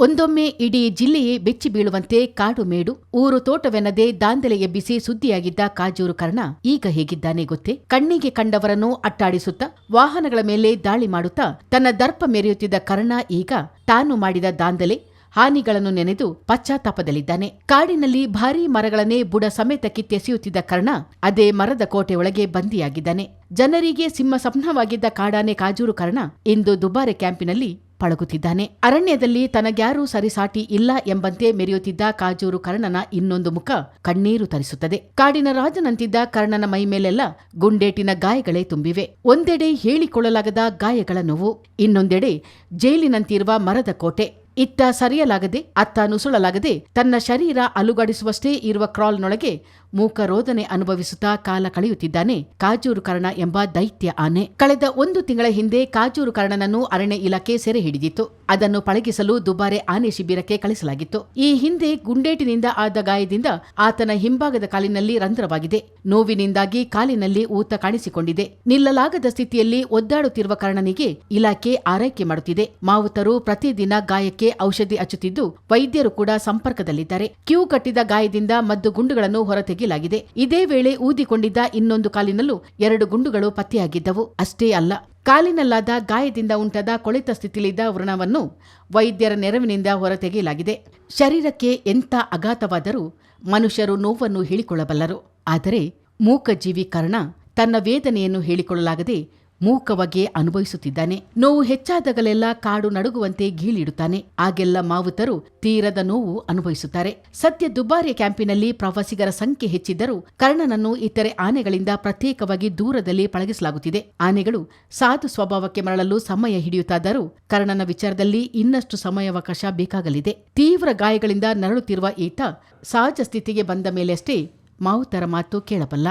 ಒಂದೊಮ್ಮೆ ಇಡೀ ಜಿಲ್ಲೆಯೇ ಬೆಚ್ಚಿ ಬೀಳುವಂತೆ ಕಾಡು ಮೇಡು, ಊರು ತೋಟವೆನ್ನದೆ ದಾಂಧಲೆ ಎಬ್ಬಿಸಿ ಸುದ್ದಿಯಾಗಿದ್ದ ಕಾಜೂರು ಕರ್ಣ ಈಗ ಹೇಗಿದ್ದಾನೆ ಗೊತ್ತೇ? ಕಣ್ಣಿಗೆ ಕಂಡವರನ್ನು ಅಟ್ಟಾಡಿಸುತ್ತಾ, ವಾಹನಗಳ ಮೇಲೆ ದಾಳಿ ಮಾಡುತ್ತಾ, ತನ್ನ ದರ್ಪ ಮೆರೆಯುತ್ತಿದ್ದ ಕರ್ಣ ಈಗ ತಾನು ಮಾಡಿದ ದಾಂಧಲೆ, ಹಾನಿಗಳನ್ನು ನೆನೆದು ಪಶ್ಚಾತ್ತಾಪದಲ್ಲಿದ್ದಾನೆ. ಕಾಡಿನಲ್ಲಿ ಭಾರೀ ಮರಗಳನ್ನೇ ಬುಡ ಸಮೇತ ಕಿತ್ತೆಸೆಯುತ್ತಿದ್ದ ಕರ್ಣ ಅದೇ ಮರದ ಕೋಟೆಯೊಳಗೆ ಬಂದಿಯಾಗಿದ್ದಾನೆ. ಜನರಿಗೆ ಸಿಂಹ ಸಪ್ನವಾಗಿದ್ದ ಕಾಡಾನೆ ಕಾಜೂರು ಕರ್ಣ ಇಂದು ದುಬಾರೆ ಕ್ಯಾಂಪಿನಲ್ಲಿ ಪಳಗುತ್ತಿದ್ದಾನೆ. ಅರಣ್ಯದಲ್ಲಿ ತನಗ್ಯಾರೂ ಸರಿಸಾಟಿ ಇಲ್ಲ ಎಂಬಂತೆ ಮೆರೆಯುತ್ತಿದ್ದ ಕಾಜೂರು ಕರ್ಣನ ಇನ್ನೊಂದು ಮುಖ ಕಣ್ಣೀರು ತರಿಸುತ್ತದೆ. ಕಾಡಿನ ರಾಜನಂತಿದ್ದ ಕರ್ಣನ ಮೈಮೇಲೆಲ್ಲ ಗುಂಡೇಟಿನ ಗಾಯಗಳೇ ತುಂಬಿವೆ. ಒಂದೆಡೆ ಹೇಳಿಕೊಳ್ಳಲಾಗದ ಗಾಯಗಳ ನೋವು, ಇನ್ನೊಂದೆಡೆ ಜೈಲಿನಂತಿರುವ ಮರದ ಕೋಟೆ. ಇತ್ತ ಸರಿಯಲಾಗದೆ, ಅತ್ತ ನುಸುಳಲಾಗದೆ ತನ್ನ ಶರೀರ ಅಲುಗಾಡಿಸುವಷ್ಟೇ ಇರುವ ಕ್ರಾಲ್ನೊಳಗೆ ಮೂಕರೋದನೆ ಅನುಭವಿಸುತ್ತಾ ಕಾಲ ಕಳೆಯುತ್ತಿದ್ದಾನೆ. ಕಾಜೂರು ಕರ್ಣ ಎಂಬ ದೈತ್ಯ ಆನೆ. ಕಳೆದ ಒಂದು ತಿಂಗಳ ಹಿಂದೆ ಕಾಜೂರು ಕರ್ಣನನ್ನು ಅರಣ್ಯ ಇಲಾಖೆ ಸೆರೆ ಹಿಡಿದಿತ್ತು. ಅದನ್ನು ಪಳಗಿಸಲು ದುಬಾರೆ ಆನೆ ಶಿಬಿರಕ್ಕೆ ಕಳಿಸಲಾಗಿತ್ತು. ಈ ಹಿಂದೆ ಗುಂಡೇಟಿನಿಂದ ಆದ ಗಾಯದಿಂದ ಆತನ ಹಿಂಭಾಗದ ಕಾಲಿನಲ್ಲಿ ರಂಧ್ರವಾಗಿದೆ. ನೋವಿನಿಂದಾಗಿ ಕಾಲಿನಲ್ಲಿ ಊತ ಕಾಣಿಸಿಕೊಂಡಿದೆ. ನಿಲ್ಲಲಾಗದ ಸ್ಥಿತಿಯಲ್ಲಿ ಒದ್ದಾಡುತ್ತಿರುವ ಕರ್ಣನಿಗೆ ಇಲಾಖೆ ಆರೈಕೆ ಮಾಡುತ್ತಿದೆ. ಮಾವುತರು ಪ್ರತಿದಿನ ಗಾಯಕ್ಕೆ ಔಷಧಿ ಹಚ್ಚುತ್ತಿದ್ದು, ವೈದ್ಯರು ಕೂಡ ಸಂಪರ್ಕದಲ್ಲಿದ್ದಾರೆ. ಕ್ಯೂ ಕಟ್ಟಿದ ಗಾಯದಿಂದ ಮದ್ದು ಗುಂಡುಗಳನ್ನು ಹೊರತೆಗೆಯಲಾಗಿದೆ ಇದೇ ವೇಳೆ ಊದಿಕೊಂಡಿದ್ದ ಇನ್ನೊಂದು ಕಾಲಿನಲ್ಲೂ ಎರಡು ಗುಂಡುಗಳು ಪತ್ತೆಯಾಗಿದ್ದವು. ಅಷ್ಟೇ ಅಲ್ಲ, ಕಾಲಿನಲ್ಲಾದ ಗಾಯದಿಂದ ಉಂಟಾದ ಕೊಳೆತ ಸ್ಥಿತಿಯಲ್ಲಿದ್ದ ವ್ರಣವನ್ನು ವೈದ್ಯರ ನೆರವಿನಿಂದ ಹೊರತೆಗೆಯಲಾಗಿದೆ. ಶರೀರಕ್ಕೆ ಎಂಥ ಅಗಾತವಾದರೂ ಮನುಷ್ಯರು ನೋವನ್ನು ಹೇಳಿಕೊಳ್ಳಬಲ್ಲರು. ಆದರೆ ಮೂಕಜೀವಿ ಕರ್ಣ ತನ್ನ ವೇದನೆಯನ್ನು ಹೇಳಿಕೊಳ್ಳಲಾಗದೆ ಮೂಕವಾಗಿ ಅನುಭವಿಸುತ್ತಿದ್ದಾನೆ. ನೋವು ಹೆಚ್ಚಾದಾಗಲೆಲ್ಲ ಕಾಡು ನಡುಗುವಂತೆ ಗೀಳಿಡುತ್ತಾನೆ. ಆಗೆಲ್ಲ ಮಾವುತರು ತೀರದ ನೋವು ಅನುಭವಿಸುತ್ತಾರೆ. ಸದ್ಯ ದುಬಾರಿ ಕ್ಯಾಂಪಿನಲ್ಲಿ ಪ್ರವಾಸಿಗರ ಸಂಖ್ಯೆ ಹೆಚ್ಚಿದ್ದರೂ ಕರ್ಣನನ್ನು ಇತರೆ ಆನೆಗಳಿಂದ ಪ್ರತ್ಯೇಕವಾಗಿ ದೂರದಲ್ಲಿ ಪಳಗಿಸಲಾಗುತ್ತಿದೆ. ಆನೆಗಳು ಸಾಧು ಸ್ವಭಾವಕ್ಕೆ ಮರಳಲು ಸಮಯ ಹಿಡಿಯುತ್ತಾದರೂ ಕರ್ಣನ ವಿಚಾರದಲ್ಲಿ ಇನ್ನಷ್ಟು ಸಮಯಾವಕಾಶ ಬೇಕಾಗಲಿದೆ. ತೀವ್ರ ಗಾಯಗಳಿಂದ ನರಳುತ್ತಿರುವ ಈತ ಸಹಜ ಸ್ಥಿತಿಗೆ ಬಂದ ಮೇಲೆಯಷ್ಟೇ ಮಾವುತರ ಮಾತು ಕೇಳಬಲ್ಲ.